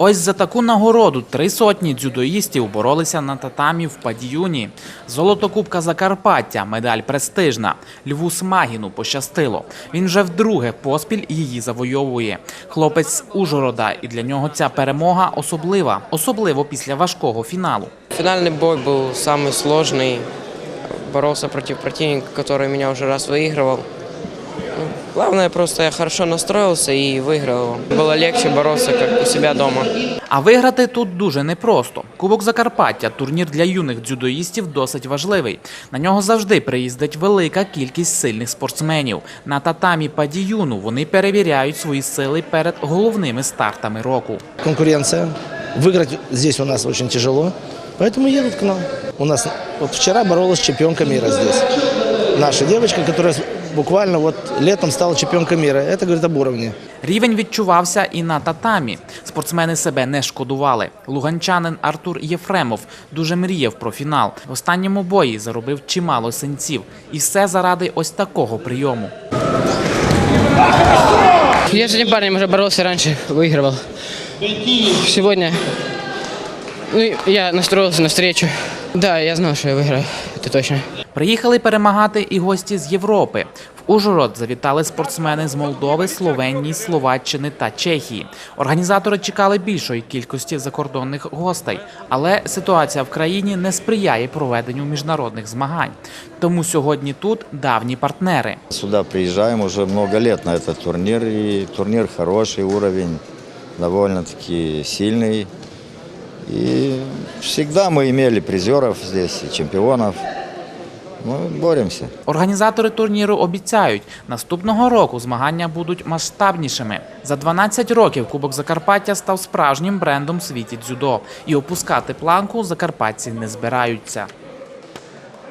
Ось за таку нагороду три сотні дзюдоїстів боролися на татамі в Падіюні. Золото Кубка Закарпаття, медаль престижна. Льву Смагіну пощастило. Він вже вдруге поспіль її завойовує. Хлопець з Ужгорода, і для нього ця перемога особлива, особливо після важкого фіналу. Финальный бой был самый сложный. Боролся против противника, который меня уже раз выигрывал. Ну, Главное, просто я хорошо настроился и выиграл его. Было легче бороться, как у себя дома. А виграти тут дуже непросто. Кубок Закарпаття, турнір для юних дзюдоїстів, досить важливий. На нього завжди приїздить велика кількість сильних спортсменів. На татамі Падіюну вони перевіряють свої сили перед головними стартами року. конкуренция. Выиграть здесь у нас очень тяжело, поэтому едут к нам. У нас вот вчера боролась чемпионка мира здесь. Наша девочка, которая буквально вот летом стала чемпионкой мира. Это говорит об уровне. Рівень відчувався і на татамі. Спортсмени себе не шкодували. Луганчанин Артур Єфремов дуже мріяв про фінал. В останньому бої заробив чимало синців. І все заради ось такого прийому. Я с этим парнем уже боролся раньше, выигрывал. Сегодня ну, я настроился на встречу. Да, я знал, что я выиграю, это точно. Приїхали перемагати і гості з Європи. В Ужгород завітали спортсмени з Молдови, Словенії, Словаччини та Чехії. Організатори чекали більшої кількості закордонних гостей, але ситуація в країні не сприяє проведенню міжнародних змагань. Тому сьогодні тут давні партнери. Сюда приезжаем уже много лет на этот турнир, и турнир хороший, уровень довольно-таки сильный. И всегда мы имели призеров здесь, и чемпионов. Ми боремося. Організатори турніру обіцяють, наступного року змагання будуть масштабнішими. За 12 років Кубок Закарпаття став справжнім брендом в світі дзюдо, і опускати планку закарпатці не збираються.